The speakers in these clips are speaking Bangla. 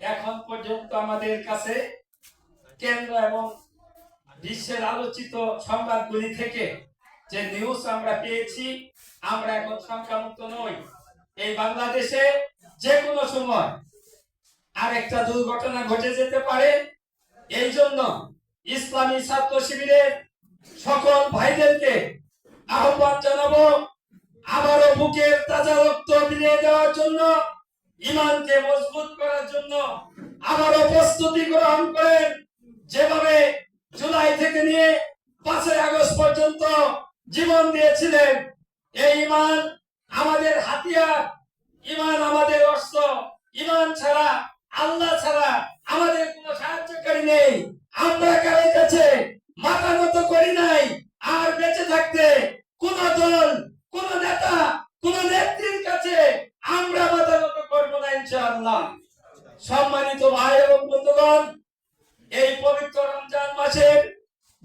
এখন পর্যন্ত আমাদের কাছে কেন্দ্র এবং বিশ্বের আলোচিত সংবাদগুলি থেকে যে নিউজ আমরা পেয়েছি, আমরা এখন সংখ্যামুক্ত নই। এই বাংলাদেশে যে কোনো সময় আর একটা দুর্ঘটনা ঘটে যেতে পারে। এই জন্য ইসলামী ছাত্র শিবিরের সকল ভাইদেরকে আহ্বান জানাব, আবারও বুকের তাজা রক্ত বিলিয়ে দেওয়ার জন্য ইমানকে মজবুত করার জন্য আবারও প্রস্তুতি গ্রহণ করেন। যেভাবে জুলাই থেকে নিয়ে পাঁচই আগস্ট পর্যন্ত জীবন দিয়েছিলেন, এই ইমান আমাদের হাতিয়ার। ইমান আমাদের অস্ত্র। ইমান ছাড়া, আল্লাহ ছাড়া আমাদের কোনো সাহায্যকারী নেই আমরা কারোর কাছে মাথা নত করি নাই আর বেঁচে থাকতে কোন দল কোন নেতা কোন নেত্রীর কাছে আমরা মাথা নত করব না ইনশাআল্লাহ সম্মানিত ভাই এবং বন্ধুগণ, এই পবিত্র রমজান মাসের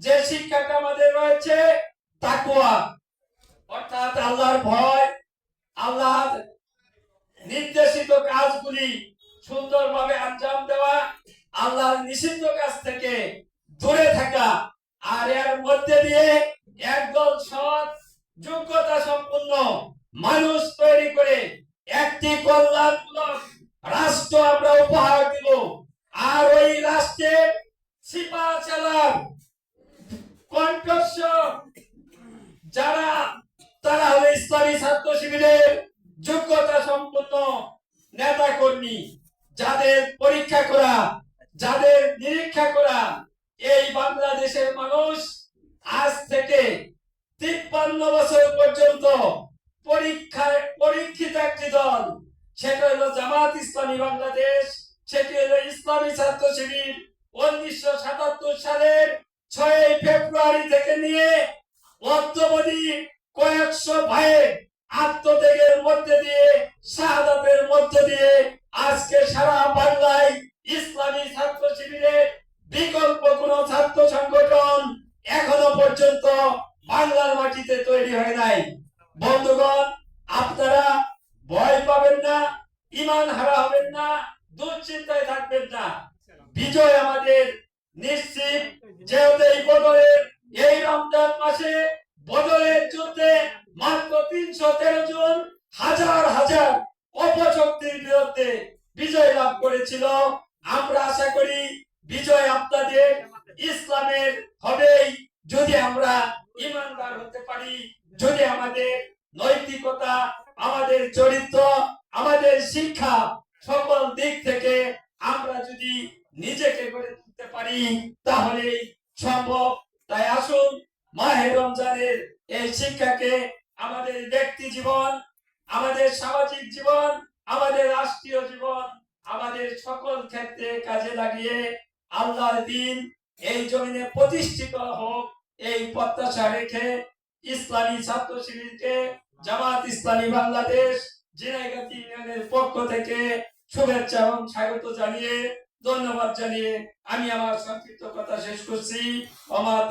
যে শিক্ষাটা আমাদের রয়েছে তাকুয়া অর্থাৎ আল্লাহর ভয়, আল্লাহর নির্দেশিত কাজগুলি সুন্দরভাবে আঞ্জাম দেওয়া, আল্লাহর নিষিদ্ধ কাজ থেকে দূরে থাকা, আর এর মধ্যে দিয়ে একদল সৎ, যোগ্যতা সম্পন্ন মানুষ তৈরি করে একটি রাষ্ট্র আমরা উপহার দিব। আর ওই রাষ্ট্রের সিপা চালার কণ্ঠস্বর। যারা তারা হলো ইসলামী ছাত্র শিবিরের যোগ্যতা সম্পন্ন নেতা কর্মী যাদের পরীক্ষা করা, যাদের নিরীক্ষা করা, এই বাংলাদেশের মানুষ আজ থেকে তিপ্পান্ন বছর পর্যন্ত পরীক্ষায় পরীক্ষিত একটি দল। সেটা হলো জামাত ইসলামী বাংলাদেশ, সেটি হলো ইসলামী ছাত্র শিবির। উনিশশো সাতাত্তর সালের ছয় ফেব্রুয়ারি থেকে নিয়ে অদ্যবধি কয়েকশো ভাইয়ের আত্মত্যাগের মধ্যে দিয়ে, শাহাদাতের মধ্যে দিয়ে আজকে সারা বাংলায় ইসলামী ছাত্র শিবিরের বিকল্প কোন ছাত্র সংগঠন এখনও পর্যন্ত বাংলার মাটিতে তৈরি হয় নাই। বন্ধুগণ, আপনারা ভয় পাবেন না, ইমান হারা হবেন না, দুশ্চিন্তায় থাকবেন না। বিজয় আমাদের নিশ্চিত, যেহেতু এই এই রমজান মাসে বদলের যুদ্ধে মাত্র তিনশো তেরো জন হাজার হাজার অপশক্তির বিরুদ্ধে বিজয় লাভ করেছিল। আমরা আশা করি বিজয় আপনাদের ইসলামের হবেই। যদি আমরা ইমানদার হতে পারি, যদি আমাদের নৈতিকতা আমাদের চরিত্র, আমাদের শিক্ষা সকল দিক থেকে আমরা যদি নিজেকে গড়ে তুলতে পারি তাহলে সম্ভব। তাই আসুন মাহের রমজানের এই শিক্ষাকে আমাদের ব্যক্তি জীবন, আমাদের সামাজিক জীবন, আমাদের রাষ্ট্রীয় জীবন, আমাদের সকল ক্ষেত্রে কাজে লাগিয়ে আল্লাহর দিন এই জমিনে প্রতিষ্ঠিত হোক, এই প্রত্যাশা রেখে ইসলামী ছাত্র শিবিরকে জামাত ইসলামী বাংলাদেশ জিনাইগাতি ইউনিয়নের পক্ষ থেকে শুভেচ্ছা এবং স্বাগত জানিয়ে, ধন্যবাদ জানিয়ে আমি আমার সংক্ষিপ্ত কথা শেষ করছি। আমার